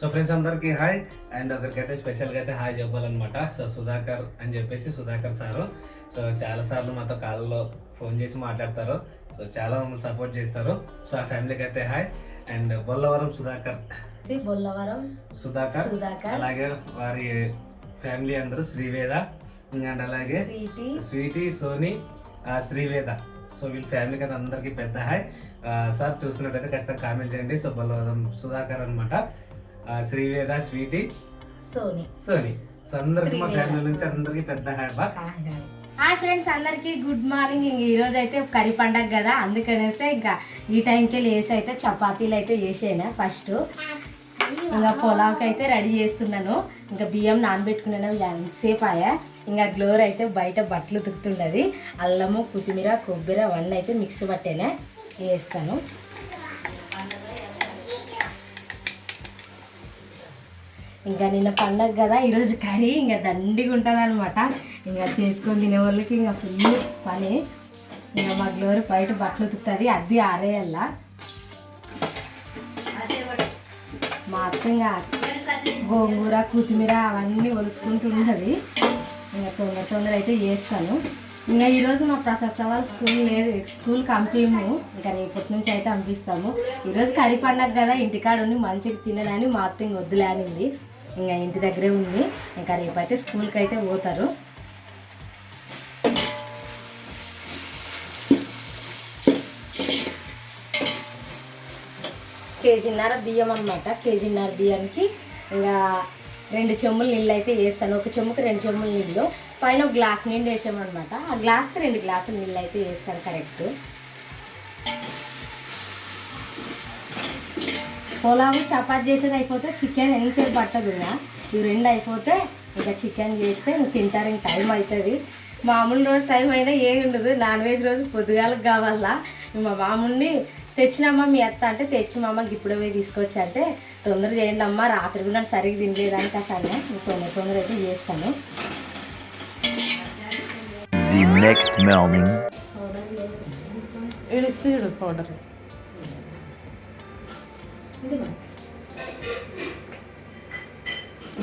So friends అందరికి hi and ఒకరికైతే స్పెషల్గా అయితే హాయ్ చెప్పాలన్నమాట. సో సుధాకర్ అని చెప్పేసి సుధాకర్ సారు. సో చాలా సార్లు మాతో కాల్లో ఫోన్ చేసి మాట్లాడతారు. సో చాలా మమ్మల్ని సపోర్ట్ చేస్తారు. సో ఆ ఫ్యామిలీకి అయితే హాయ్ అండ్ బొల్లవరం సుధాకర్. బొల్లవరం సుధాకర్. అలాగే వారి ఫ్యామిలీ అందరూ శ్రీవేద. అండ్ అలాగే స్వీటీ. సోని శ్రీవేద. సో వీళ్ళ ఫ్యామిలీకి అయితే అందరికీ పెద్ద హాయ్ సార్ చూస్తున్నట్టయితే ఖచ్చితంగా కామెంట్ చేయండి. సో బలవరం సుధాకర్ అనమాట శ్రీవేద స్వీటీ సోని. సోని. సో అందరికి మా. ఫ్యామిలీ నుంచి అందరికీ పెద్ద హాయ్ బా. హాయ్ ఫ్రెండ్స్ అందరికి గుడ్ మార్నింగ్. ఇంక ఈ రోజు అయితే కర్రీ పండగ కదా అందుకనేసి ఇంకా ఈ టైంకి లేసి అయితే చపాతీలు అయితే చేసాను ఫస్ట్ ఇంకా పొలావ్కి అయితే రెడీ చేస్తున్నాను. ఇంకా బియ్యం నానబెట్టుకున్నాను ఎంతసేపు ఆయా ఇంకా గ్లోర్ అయితే బయట బట్టలు తుకుతుండది అల్లము కొత్తిమీర కొబ్బరి అవన్నీ అయితే మిక్సీ పట్టేనే? వేస్తాను ఇంకా నిన్న పండగ కదా ఈరోజు కర్రీ ఇంకా దండిగా ఉంటుంది అనమాట ఇంకా చేసుకొని తినే వాళ్ళకి ఇంకా ఫుల్ పని. ఇంకా మా గ్లోరీ బయట బట్టలు ఉతుకుతుంది అది ఆరేయాల. మా అత్త ఇంకా గోంగూర కొత్తిమీర అవన్నీ ఒలుసుకుంటున్నది. ఇంకా తొందర తొందర అయితే చేస్తాను. ఇంకా ఈరోజు మా ప్రసాద్ వాళ్ళ స్కూల్ లేదు స్కూల్ పంపిము ఇంకా రేపటి నుంచి అయితే పంపిస్తాము. ఈరోజు కర్రీ పండగ కదా ఇంటికాడ ఉండి మంచిగా తినడానికి మా అత్త ఇంక ఇంకా ఇంటి దగ్గరే ఉంది ఇంకా రేపైతే స్కూల్కి అయితే పోతారు. కేజీన్నర బియ్యం అనమాట కేజీన్నర బియ్యానికి ఇంకా రెండు చెమ్ములు నీళ్ళు అయితే వేస్తాను. ఒక చెమ్ముకి రెండు చెమ్ములు నీళ్ళు. పైన ఒక గ్లాస్ నిండి వేసామన్నమాట. ఆ గ్లాస్కి రెండు గ్లాసులు నీళ్ళు అయితే వేస్తాను కరెక్ట్. పొలావు చపాతి చేసేది అయిపోతే చికెన్ ఎంతసేపు పట్టదు ఇంకా ఇవి రెండు అయిపోతే ఇంకా చికెన్ చేస్తే ఇంక తింటారు ఇంక టైం అవుతుంది. మామూలు రోజు టైం అయినా ఏ ఉండదు. నాన్ వెజ్ రోజు పొద్దుగాలకు కావాలా? మా మామూలుని తెచ్చినమ్మా మీ అత్త అంటే తెచ్చి మా అమ్మకి ఇప్పుడే పోయి తీసుకొచ్చి అంటే తొందర చేయండి అమ్మ రాత్రి కూడా సరిగ్గా తినలేదని కషానే తొందర తొందర అయితే చేస్తాను. ఇడిసిడు పౌడర్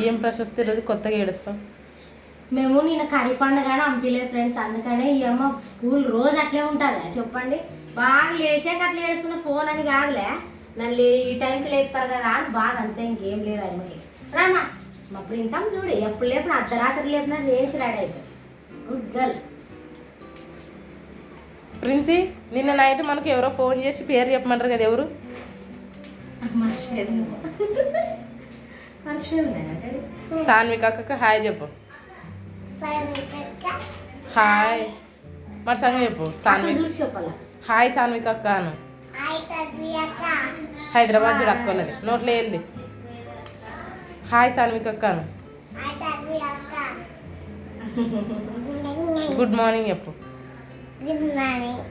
ఏం ప్రశస్తి ఈరోజు కొత్తగా ఏడుస్తాం మేము నిన్న కర్రీ పండుగ పంపించలేదు ఫ్రెండ్స్ అందుకనే ఈ అమ్మ స్కూల్ రోజు అట్లే ఉంటుంది చెప్పండి. బాగా లేచాక అట్లా ఏడుస్తున్న ఫోన్ అని కాదులే. నన్ను ఈ టైంకి లేపుతారు కదా అని బాధ అంతే ఇంకేం లేదు అమ్మకి రామా మా ప్రిన్స్ అమ్మ చూడు ఎప్పుడు లేపిన అర్ధరాత్రి లేపినా లేచి రెడీ అవుతుంది గుడ్ గర్ల్ ప్రిన్సీ నిన్న నైట్ మనకు ఎవరో ఫోన్ చేసి పేరు చెప్పమంటారు కదా ఎవరు? సాన్విక అక్కకి హాయ్ చెప్పు. హాయ్. మరి సంగ చెప్పు చెప్పాలా? హాయ్ సాన్విక అక్క అను హైదరాబాద్ చూడు అక్క ఉన్నది నోట్లో ఏంది? హాయ్ సాన్విక అక్క అను గుడ్ మార్నింగ్ చెప్పు. Good morning.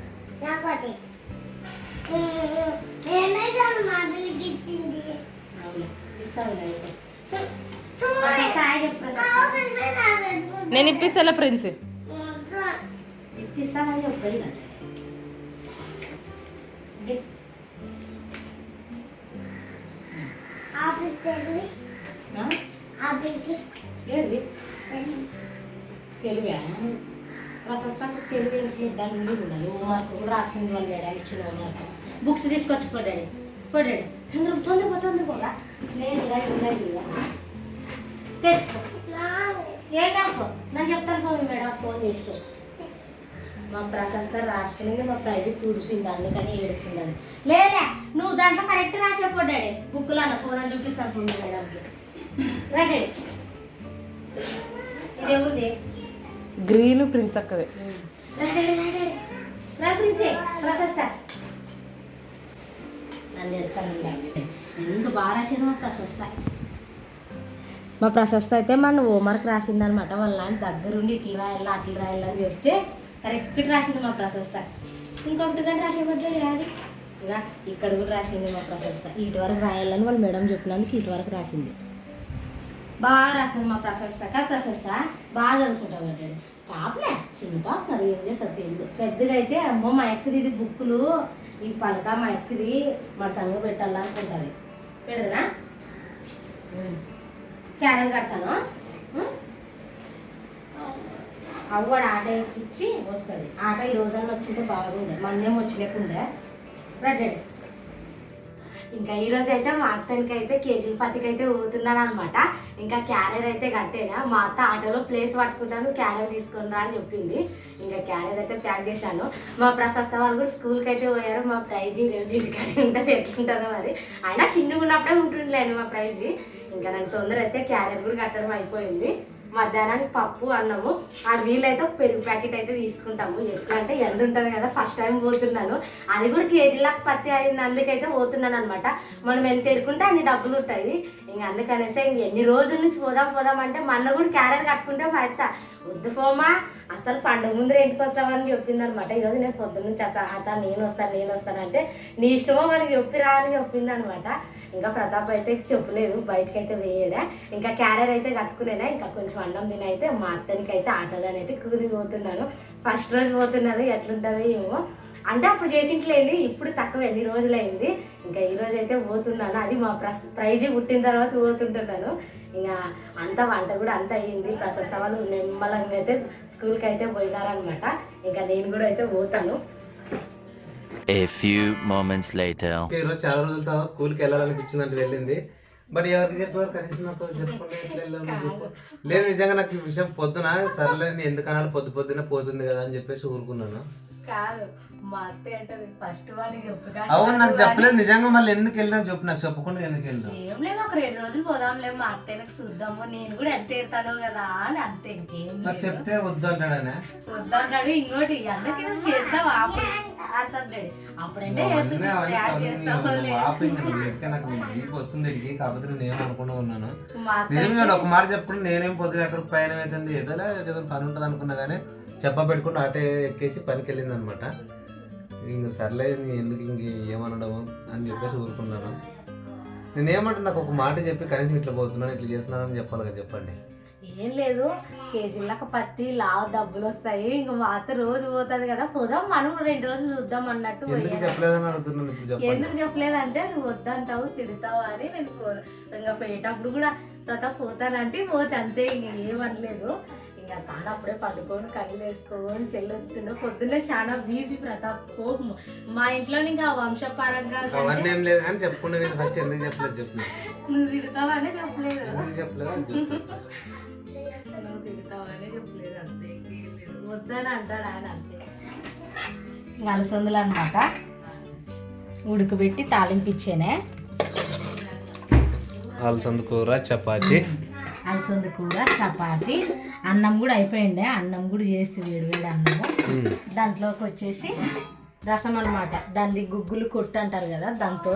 నేను ఇప్పిస్తా ప్రిన్సీ. ఇప్పిస్తానని చెప్పాలి కదా ఆ? ఏంటి తెలుగా? ప్రశస్తానికి తెలివి ఏంటి దాని నుండి ఉండాలి హోంవర్క్ కూడా రాసుకుని వాళ్ళు డాడీ ఇచ్చిన హోంవర్క్ బుక్స్ తీసుకొచ్చి పో డాడీ పో డాడీ. తొందర తొందర తొందరపోగా స్నేహితుడు పోగా స్నేహం చూడ తెచ్చుకో. ఏం కాదు నన్ను చెప్తాను ఫోన్ మేడం ఫోన్ చేసుకో మా ప్రశస్త రాసుకునేది మా ప్రైజ్ తూడిపోయింది అందుకని ఏడుస్తుంది లేదా నువ్వు దాంట్లో కరెక్ట్ రాసే డాడీ. బుక్లో అన్న ఫోన్ అని చూపిస్తాను ఫోన్ మేడంకి రా డాడీ. ఇదేముంది? గ్రీన్ ప్రిన్స్ అక్కదే. ప్రశస్త నన్ను చేస్తాను బాగా రాసింది మా ప్రశస్త. మా ప్రశస్త అయితే మన హోంవర్క్ రాసిందనమాట వాళ్ళ నాన్న దగ్గరుండి ఇట్లా రాయాలా అట్లా రాయాలా అని చెప్తే కరెక్ట్ రాసింది మా ప్రశస్త. ఇంకొకటి కానీ రాసేపడ్డాడు కాదు ఇక ఇక్కడ కూడా రాసింది మా ప్రశస్త. ఇటు వరకు రాయాలని వాళ్ళు మేడం చెప్పినందుకు ఇటు వరకు రాసింది. బాగా రాసింది మా ప్రశస్త. కదా ప్రశస్త? బాగా చదువుకుంటావు అంటాడు. పాపలే చిన్న పాప మరి ఏం చేస్తారు తెలియదు పెద్దగా అయితే అమ్మో మా ఎక్కది ఇది బుక్కులు. ఈ పలక మా ఎక్కది మా సంగ పెట్టాలనుకుంటుంది పెడదనా? క్యారెట్ కడతాను. ఉం? అవి కూడా ఆట ఇచ్చి వస్తుంది. ఆట ఈ రోజుల్లో వచ్చింటే బాగుండే. మొన్నేం వచ్చినకుండే రెడీ. ఇంకా ఈ రోజు అయితే మా అత్తనికి అయితే కేజీల పత్తికి అయితే ఊతున్నాను అనమాట ఇంకా క్యారియర్ అయితే కట్టేనా మా అత్త ఆటోలో ప్లేస్ పట్టుకుంటాను క్యారియర్ తీసుకున్నా అని చెప్పింది. ఇంకా క్యారియర్ అయితే ప్యాక్ చేశాను. మా ప్రశస్త వాళ్ళు కూడా స్కూల్కి అయితే పోయారు. మా ప్రైజ్ ఈ రోజు ఇంటికాడే ఉంటుంది. ఎట్లుంటుందో మరి. అయినా చిన్నగా ఉన్నప్పుడే ఉంటుండలేండి మా ప్రైజ్. ఇంకా నాకు తొందర అయితే క్యారియర్ కూడా కట్టడం అయిపోయింది. మధ్యాహ్నానికి పప్పు అన్నము. ఆడ వీళ్ళైతే పెరుగు ప్యాకెట్ అయితే తీసుకుంటాము. ఎట్లా అంటే ఎండ ఉంటుంది కదా ఫస్ట్ టైం పోతున్నాను. అది కూడా కేజీలకు పత్తి అయింది అందుకైతే పోతున్నాను అనమాట మనం ఎంత ఎరుకుంటే అన్ని డబ్బులు ఉంటాయి. ఇంక అందుకనేసి ఇంక ఎన్ని రోజుల నుంచి పోదాం పోదాం అంటే మొన్న కూడా క్యారెట్ కట్టుకుంటే మా అత్త వద్దు పోమా అసలు పండుగ ముందు ఇంటికి వస్తామని చెప్పింది అనమాట ఈరోజు నేను పొద్దున్న నుంచి అసలు అత నేను వస్తాను నేను వస్తాను అంటే నీ ఇష్టమో మనకి చెప్పిరా అని చెప్పింది అనమాట ఇంకా ప్రతాప్ అయితే చెప్పలేదు బయటకు అయితే వేయడా. ఇంకా క్యారర్ అయితే కట్టుకునేనా? ఇంకా కొంచెం అన్నం తిన అయితే మా అత్తనికి అయితే ఆటోలోనే అయితే కూలి పోతున్నాను ఫస్ట్ రోజు పోతున్నాను ఎట్లుంటుందో ఏమో. అంటే అప్పుడు చేసింట్లేండి ఇప్పుడు తక్కువ ఎన్ని రోజులైంది. ఇంకా ఈ రోజు అయితే పోతున్నాను. అది మా ప్రస్ ప్రైజ్ పుట్టిన తర్వాత పోతుంటున్నాను. ఇంకా అంత వంట కూడా అంత అయ్యింది. ప్రసెస్ వాళ్ళు నిమ్మలంగా అయితే స్కూల్కి అయితే పోయినారనమాట ఇంకా నేను కూడా అయితే పోతాను. A few moments later. Okay, ఈరోజు చాలా రోజుల తర్వాత స్కూల్కి వెళ్ళాలనిపించింది అంటే వెళ్ళింది. బట్ ఎవరికి చెప్పారు? కనీసం నాకు చెప్పకుండా ఎట్లా వెళ్ళాము లేదు నిజంగా నాకు ఈ విషయం పొద్దున సర్లేని ఎందుకన్నా పొద్దు పొద్దున పోతుంది కదా అని చెప్పేసి ఊరుకున్నాను. కాదు. మా అంటది ఫస్ట్ చెప్పు అవును నాకు చెప్పలేదు. నిజంగా మళ్ళీ ఎందుకు వెళ్ళినా చెప్పు నాకు చెప్పకుండా ఎందుకు వెళ్ళావు ఏం లేదు ఒక రెండు రోజులు పోదాంలే. మా అత్తయ్యకి చూద్దాము నేను కూడా ఎంత ఏరుతానో కదా అని అంతే ఇంకేం నాకు చెప్తే వద్దు అంటాడనే వద్దంటాడు. ఇంకోటి అందరికి నువ్వు చేస్తావా? అప్పుడు అసలు అప్పుడంటే నాకు వస్తుంది కాకపోతే నేను ఉన్నాను. నిజంగా ఒక మాట చెప్పకుండా నేనేం పొద్దున ఎక్కడ పైన అవుతుంది? ఏదోలా ఏదో పని ఉంటుంది అనుకున్నా కానీ చెప్ప పెట్టుకుని ఆటే ఎక్కేసి పనికి వెళ్ళింది అనమాట ఇంక సర్లే ఎందుకు ఇంక ఏమనడము అని చెప్పేసి ఊరుకున్నాను. నేను ఏమంటే నాకు ఒక మాట చెప్పి కనీసం ఇట్లా పోతున్నాను ఇట్లా చేస్తున్నాను అని చెప్పాలి కదా చెప్పండి. ఏం లేదు కేజీలకు పత్తి లావు డబ్బులు వస్తాయి ఇంక మా అత్త రోజు పోతుంది కదా పోదాం మనం రెండు రోజులు చూద్దాం అన్నట్టు ఎందుకు చెప్పలేదంటే నువ్వు వద్దంటావు తిడతావు అని నేను ఇంకా పోయేటప్పుడు కూడా ప్రతాప్ పోతానంటే పోతే అంతే ఇంక ఏమనలేదు ఇంకా తాను అప్పుడే పడుకొని కళ్ళు వేసుకొని సెల్లెత్తుండే పొద్దున్నే చాలా బీపీ ప్రతాప్ కోపం మా ఇంట్లో ఇంకా వంశపారంగా అవన్నీ ఏం లేదు కానీ చెప్పుకున్నా నేను ఫస్ట్ ఎందుకు చెప్పలేదు చెప్పు నువ్వు తిడతావనే చెప్పలేదు. చెప్పలేదు నువ్వు తిడతావనే చెప్పలేదు అంతే. వద్దని అంటాడు ఆయన అంతే. అలసందులు అనమాట ఉడకబెట్టి తాలింపిచ్చేనే అలసంద కూర చపాతి. అలసంద కూర చపాతి. అన్నం కూడా అయిపోయిండే అన్నం కూడా చేసి వేడి వేడి అన్నము దాంట్లోకి వచ్చేసి రసం అనమాట దాన్ని గుగ్గులు కొట్టు అంటారు కదా దాంతో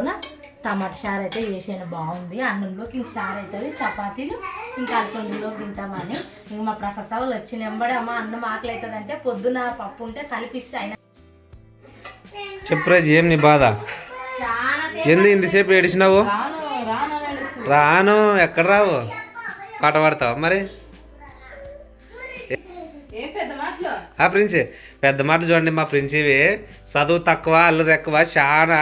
టమాటా చారు అయితే చేసాను బాగుంది. అన్నంలోకి ఇంక చారు అవుతుంది చపాతీలు ఇంకా అలసందులో తింటామని. ఇంక మా వాళ్ళు వచ్చిన వెంబడి అమ్మ అన్నం ఆకలి అవుతుంది అంటే పొద్దున పప్పు ఉంటే కలిపిస్తే ఆయన చెప్పు రాజు ఏం నీ బాధ? ఎందుకు ఇంతసేపు ఏడిచినావు. రాను ఎక్కడ రావు? పాట పాడతావా మరి? ఆ ప్రిన్సి పెద్ద మాటలు చూడండి మా ప్రిన్స్ ఇవి చదువు తక్కువ అల్లరి ఎక్కువ చాలా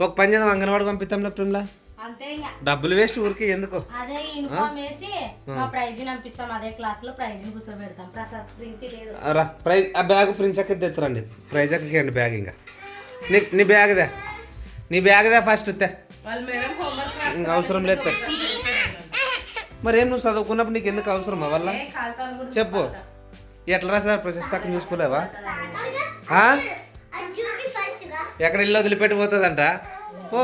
ఒక పని చేద్దాం అంగన్వాడి పంపిస్తాం ప్రిమ్లా. డబ్బులు వేస్ట్ ఊరికి ఎందుకు? అదే యూనిఫామ్ వేసి మా ప్రైజ్ పంపిస్తాం అదే క్లాస్లో ప్రైజ్ కూర్చోబెడతాం. ప్రసాద్ ప్రిన్సి లేదు. రా ప్రైజ్ ఆ బ్యాగ్ ప్రిన్స్ అక్క తెత్తరండి. ప్రైజ్ అక్కకి బ్యాగ్ ఇంకా. నీ నీ బ్యాగ్దే నీ బ్యాగ్దే ఫస్ట్ తే. వాళ్ళ మేడం హోంవర్క్ ఇంకా అవసరం లేదు. మరి ఏం నువ్వు చదువుకున్నప్పుడు నీకు ఎందుకు అవసరమా వల్ల చెప్పు. ఎట్లా రాసారు ప్రశస్త చూసుకోలేవా ఎక్కడ ఇల్లు వదిలిపెట్టి పోతుందంట? ఓ.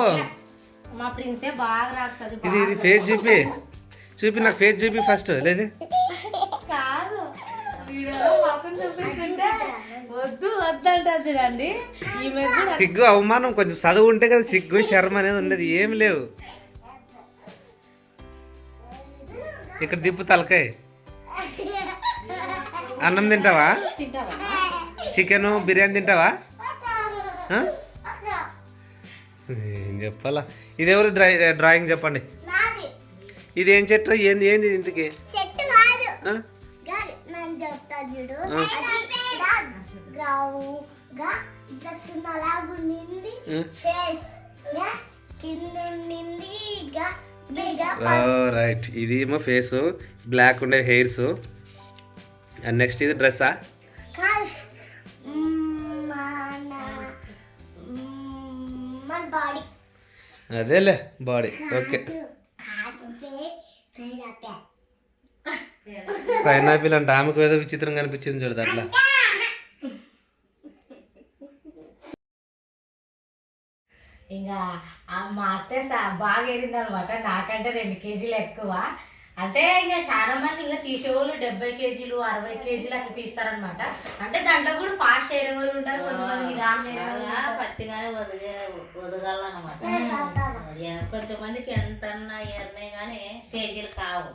మా ప్రిన్సే బాగా రాస్తుంది ఇది ఇది ఫేస్ చూపి. చూపి నాకు ఫేస్ చూపి ఫస్ట్ లేదు? కాదు. వద్దు వద్దంటది రండి. సిగ్గు అవమానం కొంచెం చదువు ఉంటే కదా సిగ్గు శర్మ అనేది ఉండదు ఏం లేవు. ఇక్కడ దిప్పు తలకాయ. అన్నం తింటావా? చికెన్ బిర్యానీ తింటావా? ఏం చెప్పాలా? ఇది ఎవరు డ్రై డ్రాయింగ్ చెప్పండి. ఇది ఏం చెట్టు? ఏంది ఏంది ఇంటికి? రైట్ ఇది ఏమో ఫేస్ బ్లాక్ ఉండే హెయిర్స్ అండ్ నెక్స్ట్ ఇది డ్రెస్సా అదేలే బాడీ ఓకే పైనాపిల్ అంటే ఆమెకు ఏదో విచిత్రం కనిపించింది చూడదు అట్లా ఇంకా మా అత్తే బాగా ఎరింది అనమాట నాకంటే రెండు కేజీలు ఎక్కువ. అంటే ఇంకా చాలా మంది ఇంకా తీసేవాళ్ళు డెబ్బై కేజీలు అరవై కేజీలు అట్లా తీస్తారనమాట అంటే దాంట్లో కూడా ఫాస్ట్ ఏరే వాళ్ళు ఉంటారు కొంతమంది. పత్తిగానే వదిలే వదగాలన్నమాట కొంతమందికి ఎంత ఎర్నే కానీ కేజీలు కావు.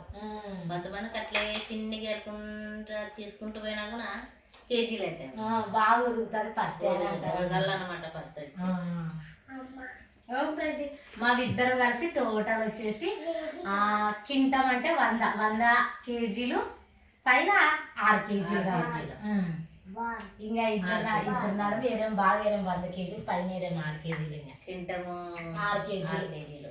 కొంతమందికి అట్లే చిన్నగా ఎరుకుంటా తీసుకుంటూ పోయినా కూడా కేజీలు అయితే ఆ, బాగా ఉదుగుతుంది పత్తి వదగాలన్నమాట పత్తి వచ్చి మావిద్దరం కలిసి టోటల్ వచ్చేసి ఆ కింటం అంటే వంద వంద కేజీలు పైన ఆరు కేజీలు కావచ్చు. ఇంకా ఇద్దరు నా- ఇద్దరు నాడు ఏరేం బాగా ఏరేం వంద కేజీలు పైన ఏరేం ఆరు కేజీలు ఇంకా. కింటము ఆరు కేజీలు. కేజీలు.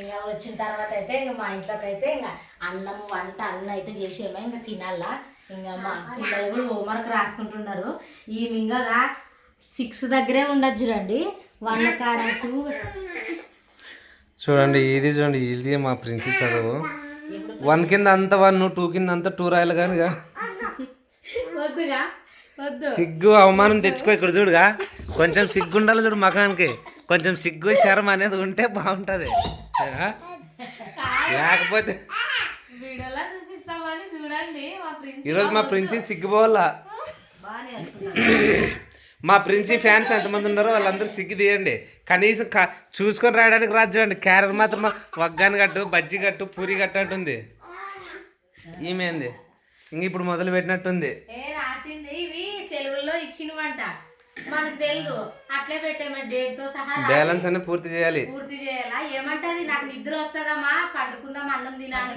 ఇంకా వచ్చిన తర్వాత అయితే ఇంకా మా ఇంట్లోకి అయితే ఇంకా అన్నం వంట అన్నం అయితే చేసేమో ఇంకా తినాలా? ఇంకా మా పిల్లలు కూడా హోంవర్క్ రాసుకుంటున్నారు. ఈ ఇంకా సిక్స్ దగ్గరే ఉండదు చూడండి చూడండి ఇది చూడండి ఇది మా ప్రిన్సెస్ చదువు. వన్ కింద అంత వన్ టూ కింద అంత టూ రాయాలి కానీ సిగ్గు అవమానం తెచ్చుకో ఇక్కడ చూడుగా. కొంచెం సిగ్గు ఉండాలి చూడు మకానికి. కొంచెం సిగ్గు శరం అనేది ఉంటే బాగుంటుంది. లేకపోతే ప్రిన్స్ ఈరోజు మా ప్రిన్సి సిగ్గుపోవాలా? మా ప్రిన్సి ఫ్యాన్స్ ఎంతమంది ఉన్నారో వాళ్ళందరూ సిగ్గు తీయండి. కనీసం క- చూసుకొని రాయడానికి రాదు చూడండి. క్యారెట్ మాత్రం వగ్గాని గట్టు బజ్జి గట్టు పూరి గట్టు అంటుంది. ఈమెంది ఇంక ఇప్పుడు మొదలు పెట్టినట్టుంది ఇవి సెలవుల్లో ఇచ్చినవంట. మనకు తెలియదు అట్లే పెట్టాము డేట్తో సహా రాసి బ్యాలెన్స్ అన్ని పూర్తి చేయాలి. పూర్తి చేయాలా? ఏమంటది? నాకు నిద్ర వస్తుందమ్మా పండుకుందాం అన్నం తినాలి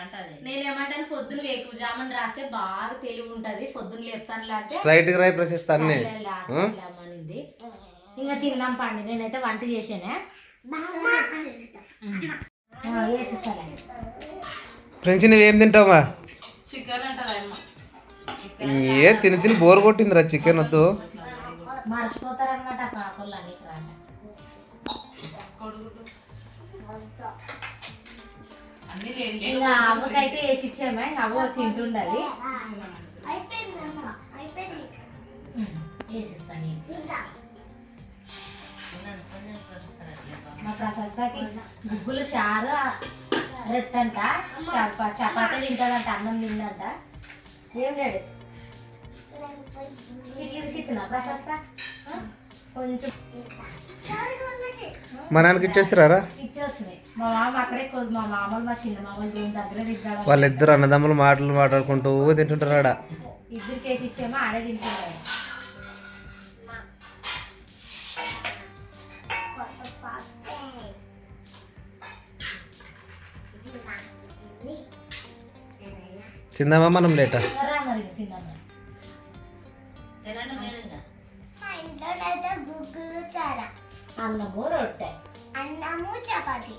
అంటది. నేనేమంటాను? పొద్దున వేకు జామున్ రాస్తే బాగా తెలివి ఉంటది. పొద్దున లేపుతాను అంటే స్ట్రైట్గా రాయి ప్రశస్త అన్ని. సర్లే, రాసేద్దాం అనింది. ఇంకా తిందాం పండి. నేనైతే వంట చేసానే ఫ్రెండ్స్ నువ్వేం తింటావా చికెన్ ఏ తిని తిని బోర్ కొట్టిందిరా చికెన్ వద్దు. మర్చిపోతారనమాట పాపలు అని రాట. అన్ని లేని ఇంకా అవ్వకైతే ఇచ్చామే ఇంకా అవ్వ వేసిస్తాను. ఇంకా మా ప్రశస్తకి గుగ్గులు చారు రెట్టంట చప చపాతీ తింటాడంట అన్నం తిందంట. ఏం లేడు. మా నాన్నకి ఇచ్చేస్తారా వాళ్ళిద్దరు అన్నదమ్ములు మాటలు మాట్లాడుకుంటూ తింటుంటారు ఆడ తిందామా మనం లేట? అన్నము రొట్టె. అన్నము చపాతి.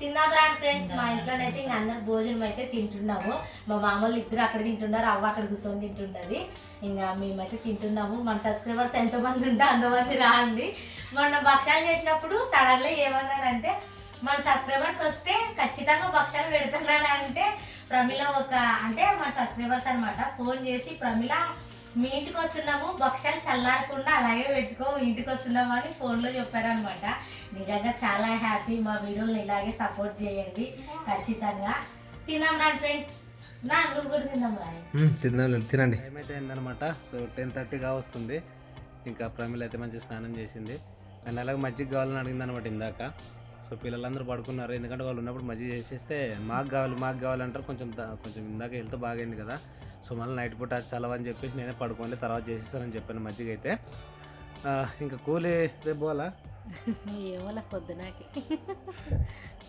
తిన్నాం రా ఫ్రెండ్స్ మా ఇంట్లోనైతే ఇంక అందరు భోజనం అయితే తింటున్నాము. మా మామూలు ఇద్దరు అక్కడ తింటున్నారు అవ్వ అక్కడ కూర్చొని తింటుంటది. ఇంకా మేమైతే తింటున్నాము. మన సబ్స్క్రైబర్స్ ఎంతమంది ఉంటే అంతమంది రాంది మొన్న భక్షాలు చేసినప్పుడు సడన్గా ఏమన్నానంటే మన సబ్స్క్రైబర్స్ వస్తే ఖచ్చితంగా భక్షాలు పెడుతున్నాను అంటే ప్రమిళ ఒక అంటే మన సబ్స్క్రైబర్స్ అన్నమాట ఫోన్ చేసి ప్రమిళ మీ ఇంటికి వస్తున్నాము భక్షాలు చల్లారకుండా అలాగే పెట్టుకో ఇంటికి వస్తున్నాము అని ఫోన్లో చెప్పారనమాట. నిజంగా చాలా హ్యాపీ మా వీడియోని ఇలాగే సపోర్ట్ చేయండి. ఖచ్చితంగా. తిన్నాం రా ఫ్రెండ్ నా నువ్వు కూడా తిందాం తినండి టైం అయితే అయిందనమాట సో టెన్ థర్టీగా వస్తుంది. ఇంకా ప్రమిళ అయితే మంచిగా స్నానం చేసింది. అండ్ అలాగే మజ్జిగ కావాలని అడిగింది అనమాట ఇందాక. సో పిల్లలందరూ పడుకున్నారు. ఎందుకంటే వాళ్ళు ఉన్నప్పుడు మజ్జిగ చేసేస్తే మాకు కావాలి మాకు కావాలంటారు కొంచెం కొంచెం ఇందాక హెల్త్ బాగైంది కదా. సో మళ్ళీ నైట్ పూట చలవని చెప్పేసి నేనే పడుకోండి తర్వాత చేసేస్తానని చెప్పాను మజ్జిగ అయితే ఇంకా కూలి రేపు పోవాలా? ఏమో పొద్దునాకి.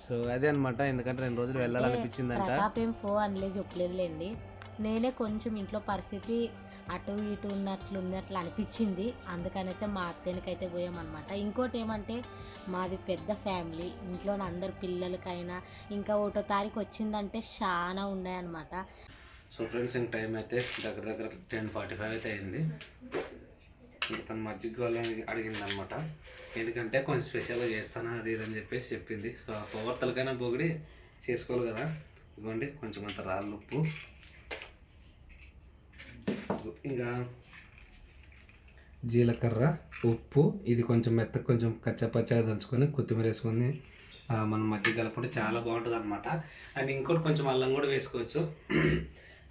సో అదే అనమాట ఎందుకంటే రెండు రోజులు వెళ్ళాలనిపించిందంట. ఏం ఫో అనలే చెప్పలేదులేండి. నేనే కొంచెం ఇంట్లో పరిస్థితి అటు ఇటు ఉన్నట్లు ఉన్నట్లు అనిపించింది. అందుకనేసే మా అత్తనికైతే పోయామన్నమాట. ఇంకోటి ఏమంటే మాది పెద్ద ఫ్యామిలీ. ఇంట్లో అందరు పిల్లలకైనా ఇంకా ఒకటో తారీఖు వచ్చిందంటే చాలా ఉన్నాయన్నమాట. సో ఫ్రెండ్స్ ఇంక టైం అయితే దగ్గర దగ్గర టెన్ ఫార్టీ ఫైవ్ అయితే అయింది. ఇంకా తను మజ్జిగ వాళ్ళని అడిగింది అనమాట ఎందుకంటే కొంచెం స్పెషల్గా చేస్తాను అది ఇదని అని చెప్పేసి చెప్పింది. సో ఆ కొవ్వర్తలకైనా పొగిడి చేసుకోవాలి కదా. ఇవ్వండి కొంచెం అంత రాళ్ళు ఉప్పు. ఇంకా జీలకర్ర ఉప్పు. ఇది కొంచెం మెత్తగా కొంచెం కచ్చపచ్చగా దంచుకొని కొత్తిమీర వేసుకొని మనం మజ్జిగ కలుపుకుంటే చాలా బాగుంటుంది అనమాట అండ్ ఇంకోటి కొంచెం అల్లం కూడా వేసుకోవచ్చు.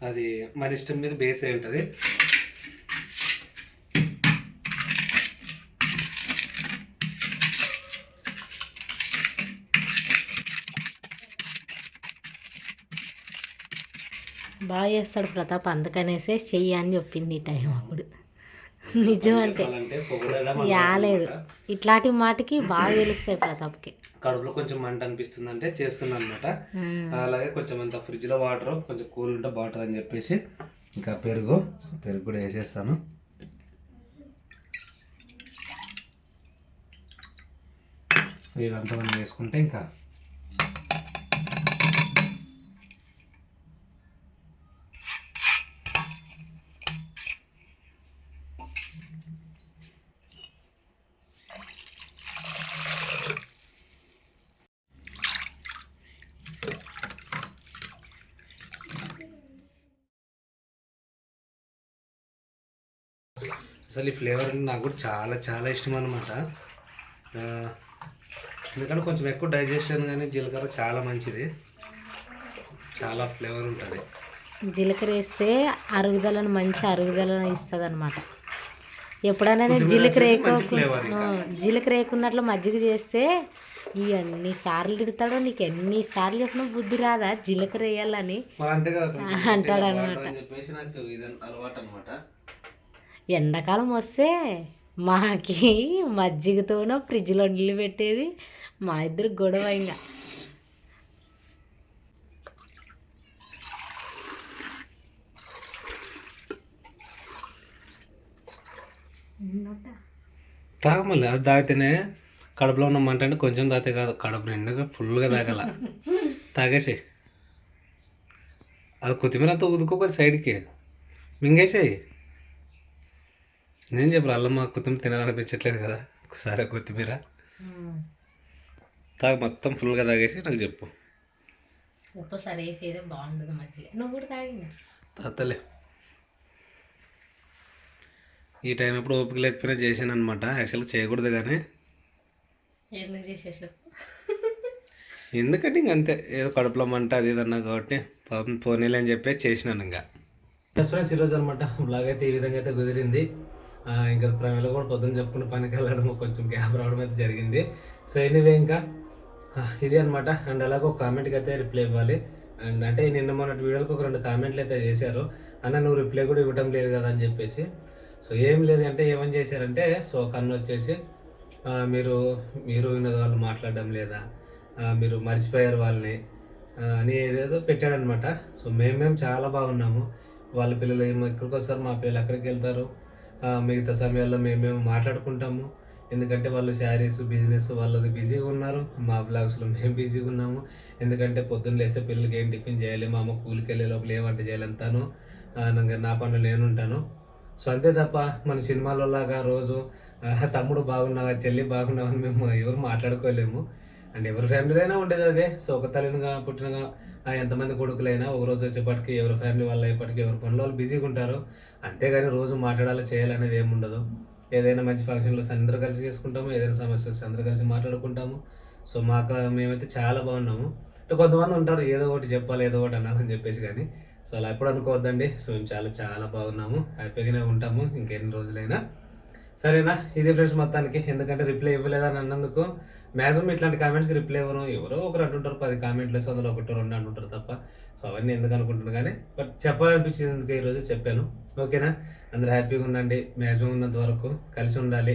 అది మన ఇష్టం మీద బేస్ అయి ఉంటుంది. బాగా చేస్తాడు ప్రతాప్ అందుకనేసే చెయ్యి అని చెప్పింది ఈ టైం అప్పుడు. నిజం అంటే యాలేదు. ఇట్లాంటి మాటకి బాగా తెలుస్తాయి ప్రతాప్కి. కడుపులో కొంచెం మంట అనిపిస్తుంది అంటే చేస్తున్నాను అనమాట అలాగే కొంచెం అంత ఫ్రిడ్జ్లో వాటర్ కొంచెం కూల్ ఉంటే బాగుంటుంది అని చెప్పేసి ఇంకా పెరుగు పెరుగు కూడా వేసేస్తాను. సో ఇదంతా మనం వేసుకుంటే ఇంకా అసలు ఈ ఫ్లేవర్ నాకు కూడా చాలా చాలా ఇష్టం అనమాట ఎందుకంటే కొంచెం ఎక్కువ డైజెషన్ కానీ జీలకర్ర చాలా మంచిది. చాలా ఫ్లేవర్ ఉంటుంది. జీలకర్ర వేస్తే అరుగుదలను మంచి అరుగుదలను ఇస్తుంది అనమాట ఎప్పుడైనా నేను జీలకర్ర జీలకర్ర వేయకున్నట్లు మజ్జిగ చేస్తే ఈ ఎన్ని సార్లు తిడతాడో నీకు ఎన్ని సార్లు చెప్పినా బుద్ధి రాదా? జీలకర్ర వేయాలని. మరి ఎండాకాలం వస్తే మాకి మజ్జిగతోనో ఫ్రిడ్జ్లో నీళ్ళు పెట్టేది మా ఇద్దరు గొడవ ఇంకా తాగ అది తాగితేనే కడుపులో ఉన్న మంట అంటే కొంచెం తాగితే కాదు కడుపు నిండుగా ఫుల్గా తాగాల. తాగేసి అది కొత్తిమీర అంతా ఉదుకో సైడ్కి. మింగేసేయి. నేను చెప్పరు అల్లమ్మ కొత్తిమీర తినాలనిపించట్లేదు కదా? ఒకసారి కొత్తిమీర. తాగ మొత్తం ఫుల్గా తాగేసి నాకు చెప్పు. ఉప్పు సరే ఏదో బాగుంటుంది మజ్జిగ. నువ్వు కూడా తాగిందా తాతలే. ఈ టైం ఎప్పుడు ఓపిక లేకపోయినా చేశాను అనమాట యాక్చువల్గా చేయకూడదు కానీ. ఎందుకు చేసేసావు? ఎందుకంటే ఇంక అంతే. ఏదో కడుపులో మంట అది ఇది అన్నా కాబట్టి పాపం పోనీలే అని చెప్పి చేసినాను ఇంకా. ఫ్రెండ్స్ ఈరోజు అనమాట బ్లాగ్ అయితే ఈ విధంగా అయితే కుదిరింది. ఇంకా ప్రమేలో కూడా పొద్దున్న చెప్పుకుని పనికి వెళ్ళడం కొంచెం గ్యాప్ రావడం అయితే జరిగింది. సో ఎనీవే ఇంకా ఇది అనమాట అండ్ అలాగే ఒక కామెంట్కి అయితే రిప్లై ఇవ్వాలి. అండ్ అంటే నిన్న మొన్నటి వీడియోలకు ఒక రెండు కామెంట్లు అయితే చేశారు. అన్న నువ్వు రిప్లై కూడా ఇవ్వటం లేదు కదా అని చెప్పేసి. సో ఏం లేదు అంటే ఏమని చేశారంటే సో ఒక అన్న వచ్చేసి మీరు మీరు వినోద్ వాళ్ళు మాట్లాడడం లేదా? మీరు మర్చిపోయారు వాళ్ళని? అని ఏదేదో పెట్టాడనమాట సో మేమేం చాలా బాగున్నాము. వాళ్ళ పిల్లలు ఏమో ఎక్కడికి వస్తారు? మా పిల్లలు ఎక్కడికి వెళ్తారు? మిగతా సమయాల్లో మేమేమో మాట్లాడుకుంటాము. ఎందుకంటే వాళ్ళు శారీస్ బిజినెస్ వాళ్ళది బిజీగా ఉన్నారు. మా బ్లాగ్స్లో మేము బిజీగా ఉన్నాము. ఎందుకంటే పొద్దున్న లేస్తే పిల్లలకి ఏం టిఫిన్ చేయాలి మా అమ్మ కూలికి వెళ్ళే లోపల ఏం వంట చేయాలి నా పనులు నేను ఉంటాను. సో అంతే తప్ప మన సినిమాలో లాగా రోజు తమ్ముడు బాగున్నావా చెల్లి బాగున్నావా అని మేము ఎవరు మాట్లాడుకోలేము. అండ్ ఎవరి ఫ్యామిలీలో అయినా ఉండేది అదే. సో ఒక తల్లినిగా పుట్టినగా ఎంతమంది కొడుకులైనా ఒక రోజు వచ్చేప్పటికి ఎవరి ఫ్యామిలీ వాళ్ళు అయ్యేప్పటికి ఎవరి పనులు వాళ్ళు బిజీగా ఉంటారు. అంతేగాని రోజు మాట్లాడాలి చేయాలనేది ఏమి ఉండదు ఏదైనా మంచి ఫంక్షన్లో అందరూ కలిసి చేసుకుంటాము ఏదైనా సమస్య వస్తే అందరూ కలిసి మాట్లాడుకుంటాము. సో మాకు మేమైతే చాలా బాగున్నాము. అంటే కొంతమంది ఉంటారు ఏదో ఒకటి చెప్పాలి ఏదో ఒకటి అనాలని చెప్పేసి కానీ. సో అలా ఎప్పుడు అనుకోవద్దండి. సో మేము చాలా చాలా బాగున్నాము. హ్యాపీగానే ఉంటాము ఇంకెన్ని రోజులైనా. సరేనా? ఇది ఫ్రెండ్స్ మొత్తానికి. ఎందుకంటే రిప్లై ఇవ్వలేదని అన్నందుకు. మ్యాక్సిమం ఇట్లాంటి కామెంట్స్కి రిప్లై ఇవ్వను ఎవరో? ఒకరు అంటుంటారు పది కామెంట్లు వేస్తే అందులో ఒకటి రెండు అంటుంటారు తప్ప. సో అవన్నీ ఎందుకు అనుకుంటున్నాను కానీ బట్ చెప్పాలనిపించింది ఎందుకు ఈరోజు చెప్పాను. ఓకేనా అందరూ హ్యాపీగా ఉండండి. మ్యాక్సిమం ఉన్నంత వరకు కలిసి ఉండాలి.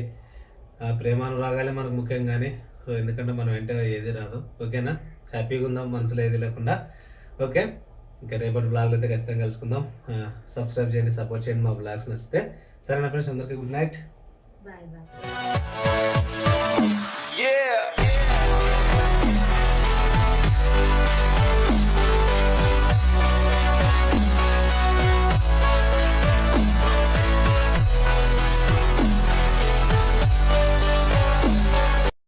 ఆ ప్రేమానురాగాలే మనకు ముఖ్యం కానీ సో ఎందుకంటే మనం వెంట ఏది రాదు. ఓకేనా హ్యాపీగా ఉందాం మనసులో ఏది లేకుండా. ఓకే ఇంకా రేపటి బ్లాగ్ అయితే ఖచ్చితంగా కలుసుకుందాం. సబ్స్క్రైబ్ చేయండి సపోర్ట్ చేయండి మా బ్లాగ్స్ నచ్చితే. సరేనా ఫ్రెండ్స్ అందరికీ good night bye bye Yeah!